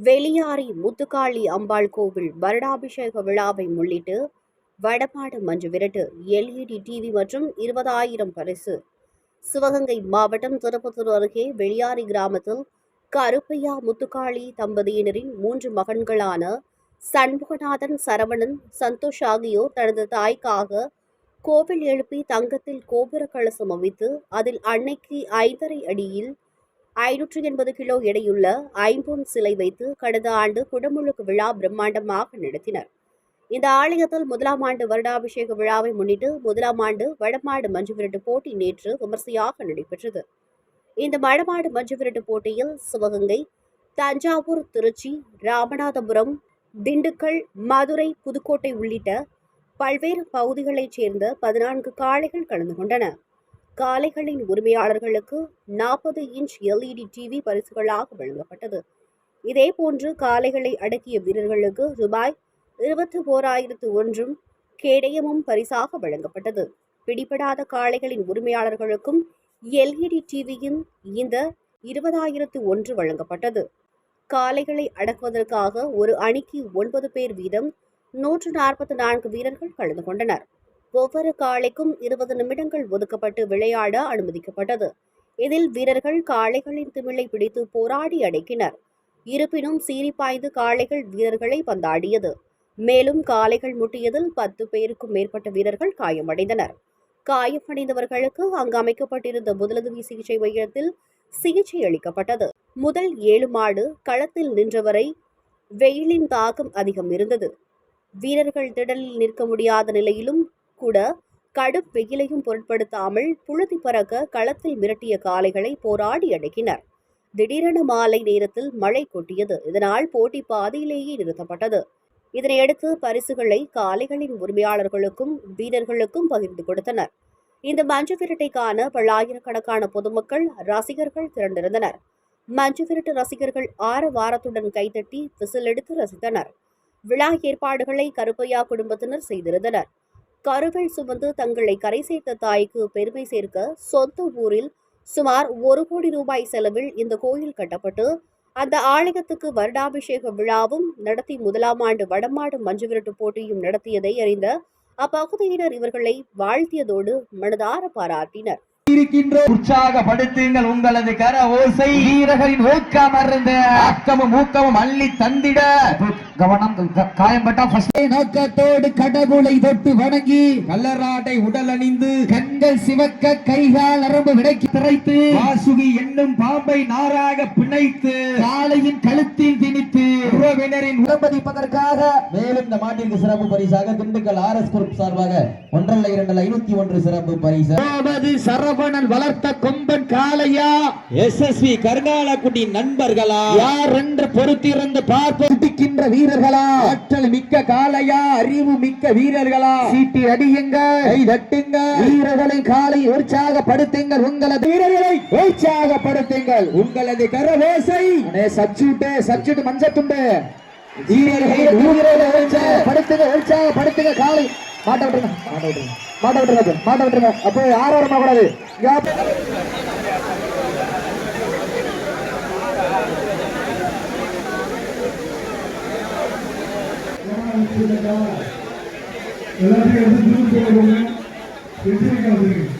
வெளியாரி முத்துக்காளி அம்பாள் கோவில் வருடாபிஷேக விழாவை முன்னிட்டு வடபாடு மஞ்சு விரட்டு எல்இடி டிவி மற்றும் இருபதாயிரம் பரிசு. சிவகங்கை மாவட்டம் திருப்பத்தூர் அருகே வெளியாரி கிராமத்தில் கருப்பையா முத்துக்காளி தம்பதியினரின் மூன்று மகன்களான சண்முகநாதன் சரவணன் சந்தோஷ் ஆகியோர் தனது தாய்க்காக கோவில் எழுப்பி தங்கத்தில் கோபுர கலசம் அமைத்து அதில் அன்னைக்கு ஐந்தரை அடியில் ஐநூற்றி எண்பது கிலோ எடையுள்ள ஐம்பொன் சிலை வைத்து கடந்த ஆண்டு குடமுழுக்கு விழா பிரம்மாண்டமாக நடத்தினர். இந்த ஆலயத்தில் முதலாம் ஆண்டு வருடாபிஷேக விழாவை முன்னிட்டு முதலாம் ஆண்டு வடமாடு மஞ்சு விரட்டு போட்டி நேற்று விமர்சையாக நடைபெற்றது. இந்த வடமாடு மஞ்சு விரட்டு போட்டியில் சிவகங்கை தஞ்சாவூர் திருச்சி ராமநாதபுரம் திண்டுக்கல் மதுரை புதுக்கோட்டை உள்ளிட்ட பல்வேறு பகுதிகளைச் சேர்ந்த பதினான்கு காளைகள் கலந்து கொண்டன. காளைகளின் உரிமையாளர்களுக்கு நாற்பது இன்ச் எல்இடி டிவி பரிசுகளாக வழங்கப்பட்டது. இதேபோன்று காளைகளை அடக்கிய வீரர்களுக்கு ரூபாய் இருபத்தி ஓராயிரத்து ஒன்றும் கேடயமும் பரிசாக வழங்கப்பட்டது. பிடிபடாத காளைகளின் உரிமையாளர்களுக்கும் எல்இடி டிவியின் இந்த இருபதாயிரத்து ஒன்று வழங்கப்பட்டது. காளைகளை அடக்குவதற்காக ஒரு அணிக்கு ஒன்பது பேர் வீதம் நூற்று நாற்பத்தி நான்கு வீரர்கள் கலந்து கொண்டனர். ஒவ்வொரு காளைக்கும் இருபது நிமிடங்கள் ஒதுக்கப்பட்டு விளையாட அனுமதிக்கப்பட்டது. இதில் வீரர்கள் காளைகளின் திமிழை பிடித்து போராடி அடக்கினர். இருப்பினும் சீறிப்பாய்ந்து காளைகள் வீரர்களை பந்தாடியது. மேலும் காளைகள் முட்டியதில் பத்து பேருக்கும் மேற்பட்ட வீரர்கள் காயமடைந்தனர். காயமடைந்தவர்களுக்கு அங்கு அமைக்கப்பட்டிருந்த முதலுதவி சிகிச்சை மையத்தில் சிகிச்சை அளிக்கப்பட்டது. முதல் ஏழு மாடு களத்தில் நின்றவரை வெயிலின் தாக்கம் அதிகம் இருந்தது. வீரர்கள் திடலில் நிற்க முடியாத நிலையிலும் கூட கடும் வெயிலையும் பொருட்படுத்தாமல் புழுதி பறக்க களத்தில் மிரட்டிய காளைகளை போராடி அடக்கினர் திடீரென மாலை நேரத்தில் மழை கொட்டியது. இதனால் போட்டி பாதியிலேயே நிறுத்தப்பட்டது. இதனையடுத்து பரிசுகளை காளைகளின் உரிமையாளர்களுக்கும் வீரர்களுக்கும் பகிர்ந்து கொடுத்தனர். இந்த மஞ்சு விரட்டைக்கான பல்லாயிரக்கணக்கான பொதுமக்கள் ரசிகர்கள் திரண்டிருந்தனர். மஞ்சு விரட்டு ரசிகர்கள் ஆறு வாரத்துடன் கைதட்டி விசில் எடுத்து ரசித்தனர். விழா ஏற்பாடுகளை கருப்பையா குடும்பத்தினர் செய்திருந்தனர். கருவில் சுமந்து தங்களை கரை சேர்த்த தாய்க்கு பெருமை சேர்க்க சொந்த ஊரில் சுமார் ஒரு கோடி ரூபாய் செலவில் இந்த கோயில் கட்டப்பட்டு அந்த ஆலயத்துக்கு வருடாபிஷேக விழாவும் நடத்தி முதலாம் ஆண்டு வடமாடு மஞ்சு விரட்டு போட்டியும் நடத்தியதை அறிந்த அப்பகுதியினர் இவர்களை வாழ்த்தியதோடு மனதார பாராட்டினர். இருக்கின்ற உற்சாகப்படுத்துங்கள் உங்களது கர ஓசை. வீரர்களின் ஊக்கம் அருந்த. ஆக்கமும் ஊக்கமும் அள்ளி தந்திட. கவனம் காயம்பட்டா நோக்கத்தோடு கடவுளை தொட்டு வணங்கி. கல்லராடை உடல் அணிந்து கண்கள் சிவக்க கைகால் நரம்பு விடக்கி திரைத்து. வாசுகி என்னும் பாம்பை நாராக பிணைத்து. காளையின் கழுத்தில் திணித்து. உறவினரின் உடம்பதிப்பதற்காக. மேலும் இந்த மாட்டிற்கு சிறப்பு பரிசாக திண்டுக்கல் ஆர் எஸ் குரூப் சார்பாக ஒன்றல்ல இரண்டல்ல ஐநூத்தி ஒன்று சிறப்பு பரிசு. அதாவது சரவணன் வளர்த்த கொம்பன் காளையா? எஸ்எஸ்வி கருணாலக்குடி நண்பர்களா? யார் என்று பொறுத்திருந்து பார்ப்போட்டிக்கின்ற வீரர்களா? ஆற்றல் மிக்க காளையா? அறிவு மிக்க வீரர்களா? சீட்டி அடியுங்க. கை தட்டுங்க. வீரர்களை காலை உற்சாகப்படுத்துங்கள். உங்களது வீரர்களை உற்சாகப்படுத்துங்கள். உங்களது கரவோசை. சச்சுட்டு சச்சுட்டு மஞ்சத்துண்டு. வீரர்களை வீரர்களை உற்சாகப்படுத்துங்க உற்சாகப்படுத்துங்க. காலை மாட்ட விட்டுருங்க. மாட்ட விட்டுருங்க. மாட்ட விட்டுருங்க மாட்ட விட்டுருங்க. அப்போ ஆரோரமா கூடாது எல்லாத்தையும் எடுத்து தூக்கி போடுங்க எடுத்து வந்துருக்கு